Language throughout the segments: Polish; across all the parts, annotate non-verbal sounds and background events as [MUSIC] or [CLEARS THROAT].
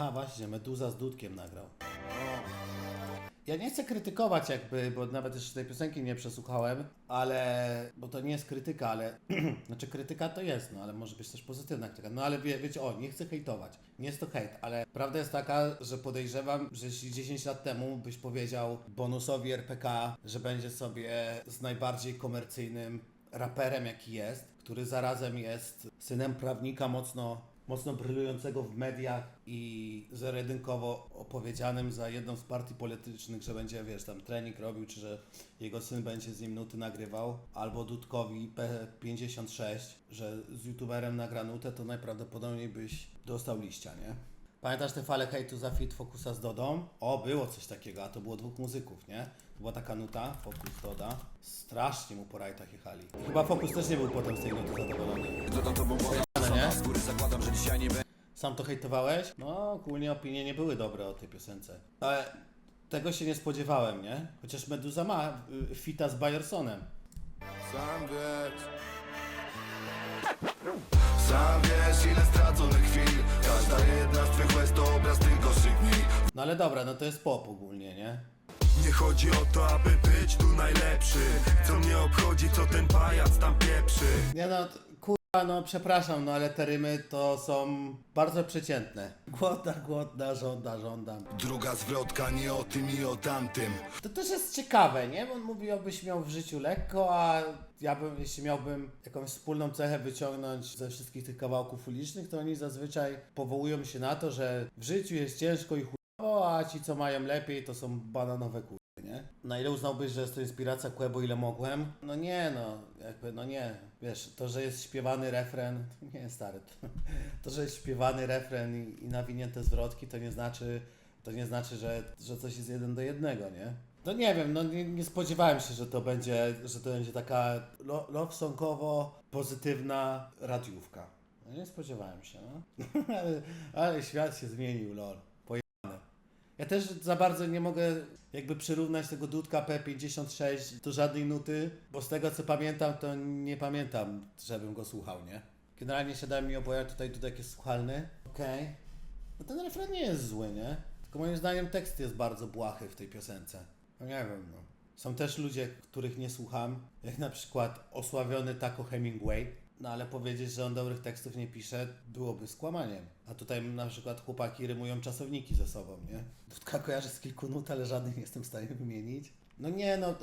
Aha, właśnie, Meduza z Dudkiem nagrał. Ja nie chcę krytykować jakby, bo nawet jeszcze tej piosenki nie przesłuchałem, ale, bo to nie jest krytyka, ale, [CLEARS THROAT] znaczy krytyka to jest, no ale może być też pozytywna krytyka, no ale wie, wiecie, o, nie chcę hejtować, nie jest to hejt, ale prawda jest taka, że podejrzewam, że jeśli 10 lat temu byś powiedział bonusowi RPK, że będzie sobie z najbardziej komercyjnym raperem jaki jest, który zarazem jest synem prawnika mocno mocno brylującego w mediach i zero-jedynkowo opowiedzianym za jedną z partii politycznych, że będzie, wiesz, tam trening robił, czy że jego syn będzie z nim nuty nagrywał, albo Dudkowi P56, że z youtuberem nagra nutę, to najprawdopodobniej byś dostał liścia, nie? Pamiętasz te fale hejtu za fit Focusa z Dodą? O, było coś takiego, a to było dwóch muzyków, nie? Była taka nuta, Focus Doda. Strasznie mu po rajtach jechali. Chyba Focus też nie był potem z tej nuty zadowolony. Nie? Sam to hejtowałeś? No, ogólnie opinie nie były dobre o tej piosence. Ale tego się nie spodziewałem, nie? Chociaż Meduza ma y, fita z Bajersonem. Sam wiesz Sam wiesz ile straconych chwil Każda jedna z twych łez to obraz gorszych dni No ale dobra, no to jest pop ogólnie, nie? Nie chodzi o to, aby być tu najlepszy Co mnie obchodzi, co ten pajac tam pieprzy Nie no, t- no przepraszam, no ale te rymy to są bardzo przeciętne. Głodna, głodna, żąda, żądam. Druga zwrotka nie o tym i o tamtym To też jest ciekawe, nie? Bo on mówi, abyś miał w życiu lekko, a ja bym, jeśli miałbym jakąś wspólną cechę wyciągnąć ze wszystkich tych kawałków ulicznych, to oni zazwyczaj powołują się na to, że w życiu jest ciężko i chujowo, a ci, co mają lepiej, to są bananowe kurwy, Na ile uznałbyś, że jest to inspiracja Kłebo, ile mogłem? No nie, no, jakby, no nie. Wiesz, to, że jest śpiewany refren, nie stary. To, [LAUGHS] to że jest śpiewany refren i, i nawinięte zwrotki, to nie znaczy, to nie znaczy, że, że coś jest jeden do jednego, nie? No nie wiem, no nie, nie spodziewałem się, że to będzie, że to będzie taka lo, love songowo pozytywna radiówka. No nie spodziewałem się, no. [LAUGHS] ale, ale świat się zmienił, lol. Ja też za bardzo nie mogę jakby przyrównać tego Dudka P56 do żadnej nuty, bo z tego co pamiętam, to nie pamiętam, żebym go słuchał, nie? Generalnie się dałem mi oboje, tutaj Dudek jest słuchalny. Okej. No ten refren nie jest zły, nie? Tylko moim zdaniem tekst jest bardzo błahy w tej piosence. No nie wiem, no. Są też ludzie, których nie słucham, jak na przykład osławiony Taco Hemingway, no ale powiedzieć, że on dobrych tekstów nie pisze, byłoby skłamaniem. A tutaj na przykład chłopaki rymują czasowniki ze sobą, nie? Dudka kojarzy z kilku nut, ale żadnych nie jestem w stanie wymienić. No nie, no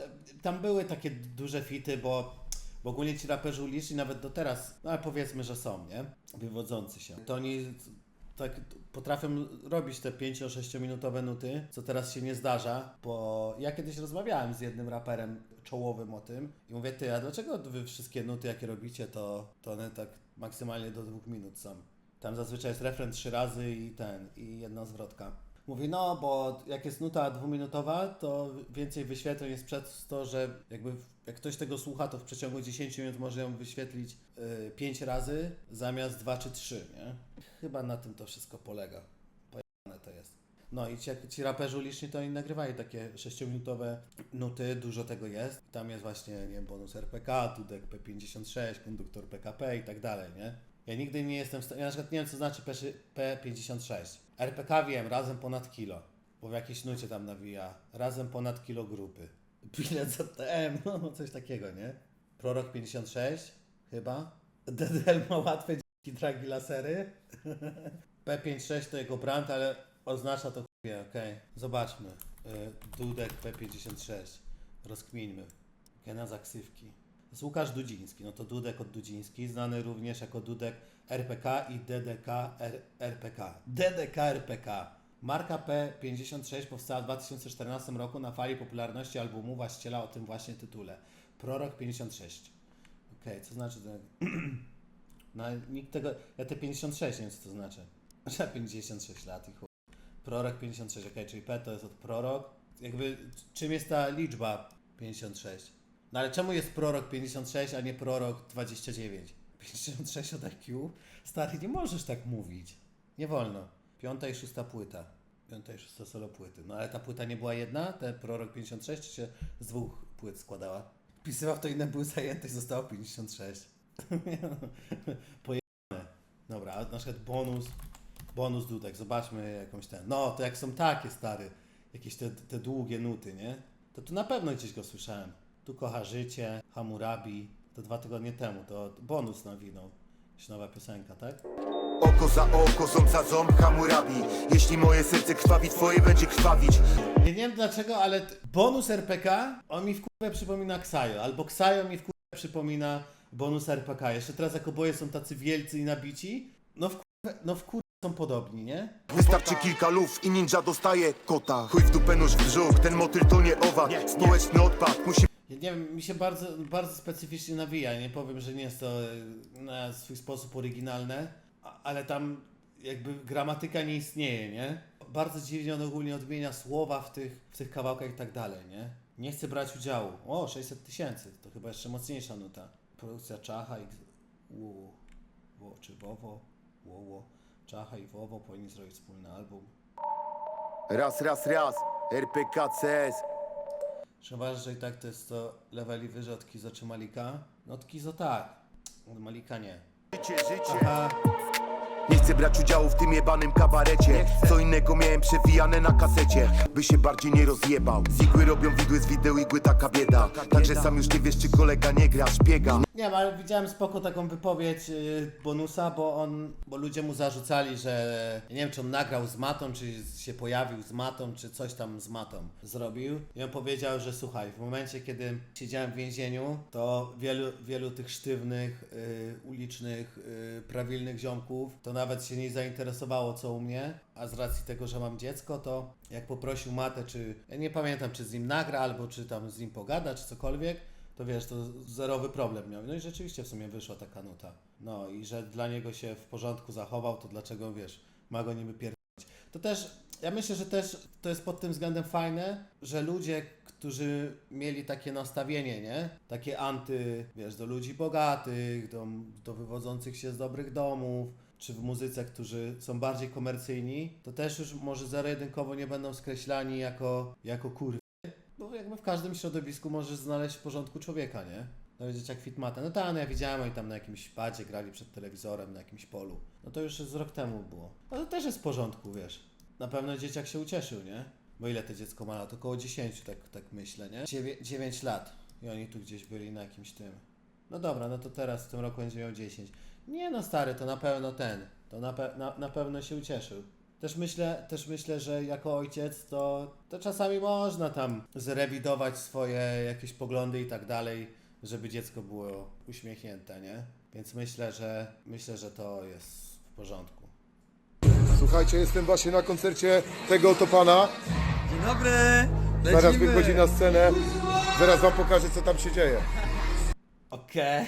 tam były takie duże fity, bo, bo ogólnie ci raperzy uliczni nawet do teraz, no ale powiedzmy, że są, nie? Wywodzący się. To oni tak potrafią robić te 5-6 minutowe nuty, co teraz się nie zdarza, bo ja kiedyś rozmawiałem z jednym raperem czołowym o tym i mówię, ty, a dlaczego wy wszystkie nuty jakie robicie, to, to one tak maksymalnie do dwóch minut są? Tam zazwyczaj jest refren trzy razy i ten, i jedna zwrotka. Mówi, no, bo jak jest nuta dwuminutowa, to więcej wyświetleń jest przez to, że jakby jak ktoś tego słucha, to w przeciągu 10 minut może ją wyświetlić 5 razy zamiast 2 czy 3, nie? Chyba na tym to wszystko polega. No i ci, ci raperzy uliczni to oni nagrywali takie 6-minutowe nuty, dużo tego jest. Tam jest właśnie, nie wiem, bonus RPK, Tudek P56, konduktor PKP i tak dalej, nie? Ja nigdy nie jestem w stanie, ja na przykład nie wiem co znaczy P- P56. RPK wiem, razem ponad kilo, bo w jakiejś nucie tam nawija, razem ponad kilo grupy. [LAUGHS] Bilet ZTM, no coś takiego, nie? Prorok 56, chyba. DDL ma łatwe [LAUGHS] dzięki dragi lasery. [LAUGHS] P56 to jego brand, ale oznacza to okej. Zobaczmy. Y, Dudek P56. Rozkmińmy. Gena zaksywki. To jest Łukasz Dudziński, no to Dudek od Dudziński, znany również jako Dudek RPK i DDK R- RPK. DDK RPK. Marka P56 powstała w 2014 roku na fali popularności albumu właściciela o tym właśnie tytule. Prorok 56. Okej, co znaczy to? [CLEARS THROAT] No nikt tego. Ja te 56 nie wiem co to znaczy. [LAUGHS] Że 56 lat i. Prorok 56, okej, czyli P to jest od prorok. Jakby czym jest ta liczba 56? No ale czemu jest prorok 56, a nie prorok 29? 56 od IQ? Stary, nie możesz tak mówić. Nie wolno. Piąta i szósta płyta. Piąta i szósta solo płyty. No ale ta płyta nie była jedna, ten prorok 56, czy się z dwóch płyt składała? Wpisywał w to inne były zajęte i zostało 56. [LAUGHS] Pojebane. Dobra, a na przykład bonus bonus dudek, zobaczmy jakąś ten. No, to jak są takie stary, jakieś te, te długie nuty, nie? To tu na pewno gdzieś go słyszałem. Tu kocha życie, Hammurabi, to dwa tygodnie temu, to bonus nawinął. Jakaś nowa piosenka, tak? Oko za oko, ząb za ząb, Hammurabi Jeśli moje serce krwawi, twoje będzie krwawić nie wiem dlaczego, ale t- bonus RPK, on mi w kurwę przypomina Ksajo, albo Ksajo mi w kurwę przypomina bonus RPK. Jeszcze teraz jak oboje są tacy wielcy i nabici, no w kurwę, no w kurwę są podobni, nie? Wystarczy kilka luf i ninja dostaje kota Chuj w dupę, nóż w brzuch, ten motyl to nie owad Społeczny odpad, musi Ja nie wiem, mi się bardzo, bardzo specyficznie nawija. Nie powiem, że nie jest to e, na swój sposób oryginalne, a- ale tam jakby gramatyka nie istnieje, nie? Bardzo dziwnie on ogólnie odmienia słowa w tych, w tych kawałkach i tak dalej, nie? Nie chcę brać udziału. O, 600 tysięcy, to chyba jeszcze mocniejsza nuta. Produkcja Czacha i Wo, wo, czy Wowo, Wowo, Czacha i Wowo powinni zrobić wspólny album. Raz, raz, raz, RPK CS Czy uważasz, że i tak to jest to leveli wyżej od Kizo czy Malika? No od Kizo tak, od Malika nie. Życie, życie Aha. Nie chcę brać udziału w tym jebanym kabarecie. Co innego miałem przewijane na kasecie By się bardziej nie rozjebał. Z igły robią widły, z wideł igły taka bieda. Także sam już nie wiesz czy kolega nie gra szpiega. Nie wiem, ale widziałem spoko taką wypowiedź y, Bonusa, bo on, bo ludzie mu zarzucali, że ja nie wiem, czy on nagrał z matą, czy się pojawił z matą, czy coś tam z matą zrobił. I on powiedział, że słuchaj, w momencie, kiedy siedziałem w więzieniu, to wielu, wielu tych sztywnych, y, ulicznych, y, prawilnych ziomków, to nawet się nie zainteresowało co u mnie, a z racji tego, że mam dziecko, to jak poprosił matę, czy, ja nie pamiętam, czy z nim nagra, albo czy tam z nim pogada, czy cokolwiek, to wiesz, to zerowy problem miał. No i rzeczywiście w sumie wyszła taka nuta. No i że dla niego się w porządku zachował, to dlaczego wiesz, ma go niby pierdolić. To też, ja myślę, że też to jest pod tym względem fajne, że ludzie, którzy mieli takie nastawienie, nie? Takie anty, wiesz, do ludzi bogatych, do, do wywodzących się z dobrych domów, czy w muzyce, którzy są bardziej komercyjni, to też już może zero-jedynkowo nie będą skreślani jako, jako kurwy. Bo jakby w każdym środowisku możesz znaleźć w porządku człowieka, nie? Nawet dzieciak Fitmata. No tak, no ja widziałem, oni tam na jakimś padzie grali przed telewizorem, na jakimś polu. No to już z rok temu było. No to też jest w porządku, wiesz. Na pewno dzieciak się ucieszył, nie? Bo ile to dziecko ma lat? Około 10, tak, tak myślę, nie? 9, 9 lat. I oni tu gdzieś byli na jakimś tym. No dobra, no to teraz w tym roku będzie miał 10. Nie no stary, to na pewno ten. To na, pe- na, na pewno się ucieszył. Też myślę, też myślę, że jako ojciec to, to czasami można tam zrewidować swoje jakieś poglądy i tak dalej, żeby dziecko było uśmiechnięte, nie? Więc myślę, że myślę, że to jest w porządku. Słuchajcie, jestem właśnie na koncercie tego oto pana. Dzień dobry! Zaraz Lecimy. wychodzi na scenę. Zaraz wam pokażę, co tam się dzieje. Okej.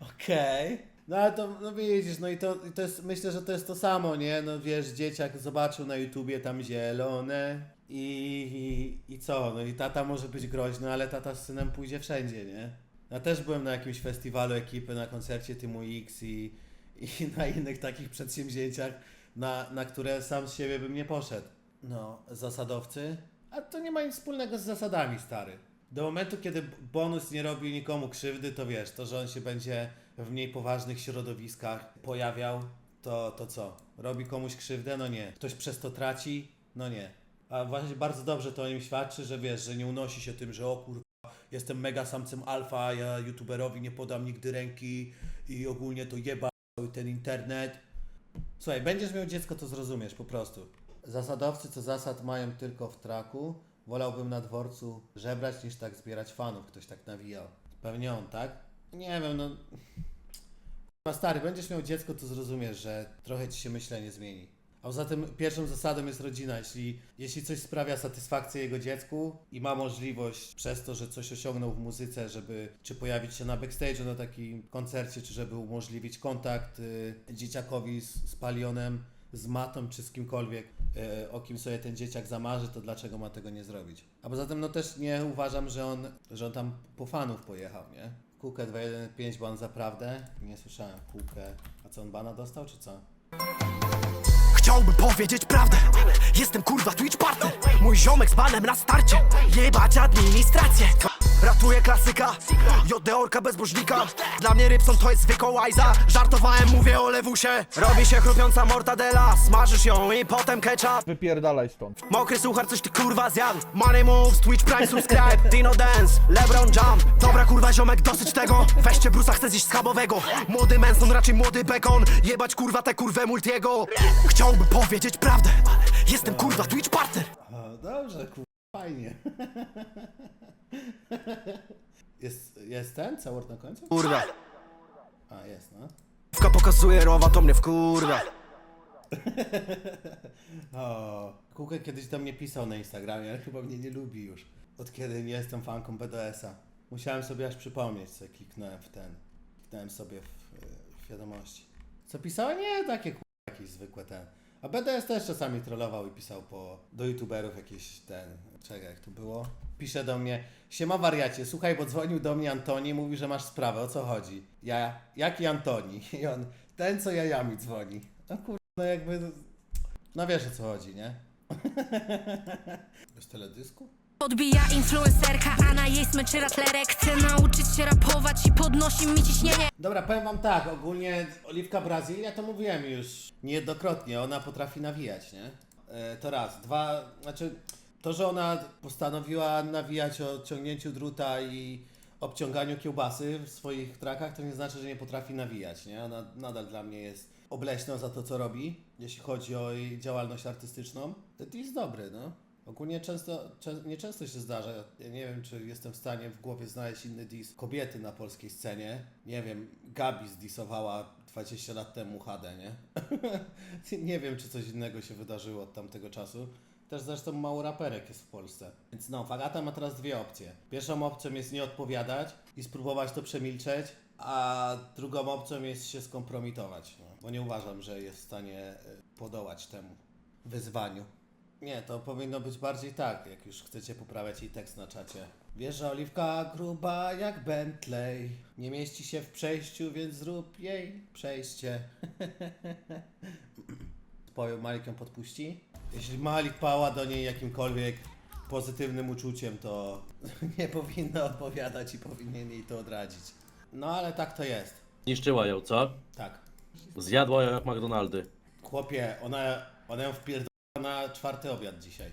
[LAUGHS] Okej. No ale to, no widzisz, no i to, i to jest, myślę, że to jest to samo, nie? No wiesz, dzieciak zobaczył na YouTubie tam zielone i, i, i co? No i tata może być groźny, ale tata z synem pójdzie wszędzie, nie? Ja też byłem na jakimś festiwalu ekipy, na koncercie Tymu X i, i [LAUGHS] na innych takich przedsięwzięciach, na, na które sam z siebie bym nie poszedł. No, zasadowcy? A to nie ma nic wspólnego z zasadami, stary. Do momentu, kiedy bonus nie robi nikomu krzywdy, to wiesz, to, że on się będzie w mniej poważnych środowiskach pojawiał, to, to co? Robi komuś krzywdę? No nie. Ktoś przez to traci? No nie. A właśnie bardzo dobrze to o nim świadczy, że wiesz, że nie unosi się tym, że o kurwa, jestem mega samcem alfa, ja youtuberowi nie podam nigdy ręki i ogólnie to jeba ten internet. Słuchaj, będziesz miał dziecko, to zrozumiesz po prostu. Zasadowcy co zasad mają tylko w traku. Wolałbym na dworcu żebrać niż tak zbierać fanów. Ktoś tak nawijał. Pewnie on, tak? Nie wiem, no. Chyba stary, będziesz miał dziecko, to zrozumiesz, że trochę ci się myślenie zmieni. A poza tym pierwszą zasadą jest rodzina. Jeśli, jeśli coś sprawia satysfakcję jego dziecku i ma możliwość przez to, że coś osiągnął w muzyce, żeby czy pojawić się na backstage'u na takim koncercie, czy żeby umożliwić kontakt y, dzieciakowi z, z Palionem, z Matą, czy z kimkolwiek, o kim sobie ten dzieciak zamarzy, to dlaczego ma tego nie zrobić? A poza tym no też nie uważam, że on, że on tam po fanów pojechał, nie? Kukę 215 ban zaprawdę. Nie słyszałem Kukę. A co on bana dostał, czy co? Chciałbym powiedzieć prawdę Jestem kurwa Twitch partner Mój ziomek z panem na starcie Jebać administrację Traktuje klasyka. JD Orka bezbożnika Dla mnie Rybson to jest zwykła łajza Żartowałem, mówię o lewusie. Robi się chrupiąca mortadela. Smażysz ją i potem ketchup. Wypierdalaj stąd. Mokry suchar, coś ty kurwa zjadł. Money moves, Twitch Prime, subscribe. Dino Dance, Lebron Jump Dobra kurwa ziomek, dosyć tego. Weźcie brusa, chcę zjeść schabowego. Młody Manson, raczej młody Bacon Jebać kurwa tę kurwę Multiego. Chciałbym powiedzieć prawdę Ale jestem kurwa Twitch partner. Dobrze, kur... fajnie. [LAUGHS] [LAUGHS] Jest, jest ten całor na końcu? Kurwa A, jest, no. Wka pokazuje rowa, to mnie wkurwa [LAUGHS] O, Kukę kiedyś do mnie pisał na Instagramie, ale chyba mnie nie lubi już. Od kiedy nie jestem fanką BDS-a. Musiałem sobie aż przypomnieć, co kliknąłem w ten. Kliknąłem sobie w, w wiadomości. Co pisała? Nie, takie ku... jakieś zwykłe ten. A BDS też czasami trollował i pisał po, do youtuberów jakieś ten, czekaj jak to było? Pisze do mnie, siema wariacie, słuchaj, bo dzwonił do mnie Antoni, mówi, że masz sprawę, o co chodzi? Ja, jaki Antoni? [LAUGHS] I on, ten co jajami dzwoni. No kur... no jakby, no wiesz o co chodzi, nie? [LAUGHS] Bez teledysku? Podbija influencerka, a na jej smyczy ratlerek Chce nauczyć się rapować i podnosi mi ciśnienie Dobra, powiem wam tak, ogólnie Oliwka Brazylia, to mówiłem już niejednokrotnie, ona potrafi nawijać, nie? E, to raz. Dwa, znaczy to, że ona postanowiła nawijać o ciągnięciu druta i obciąganiu kiełbasy w swoich trakach, to nie znaczy, że nie potrafi nawijać, nie? Ona nadal dla mnie jest obleśna za to, co robi, jeśli chodzi o jej działalność artystyczną. To jest dobry, no. Ogólnie często, czę, nieczęsto się zdarza. Ja nie wiem, czy jestem w stanie w głowie znaleźć inny dis kobiety na polskiej scenie. Nie wiem, Gabi zdisowała 20 lat temu HD, nie? [LAUGHS] nie wiem, czy coś innego się wydarzyło od tamtego czasu. Też zresztą mało raperek jest w Polsce. Więc no, Fagata ma teraz dwie opcje. Pierwszą opcją jest nie odpowiadać i spróbować to przemilczeć, a drugą opcją jest się skompromitować. No, bo nie uważam, że jest w stanie y, podołać temu wyzwaniu. Nie, to powinno być bardziej tak, jak już chcecie poprawiać jej tekst na czacie. Wiesz, że oliwka gruba jak Bentley. Nie mieści się w przejściu, więc zrób jej przejście. [LAUGHS] Powiem, Malik ją podpuści? Jeśli Malik pała do niej jakimkolwiek pozytywnym uczuciem, to [LAUGHS] nie powinna odpowiadać i powinien jej to odradzić. No ale tak to jest. Niszczyła ją, co? Tak. Zjadła ją jak McDonaldy. Chłopie, ona, ona ją wpierdoliła na czwarty obiad dzisiaj.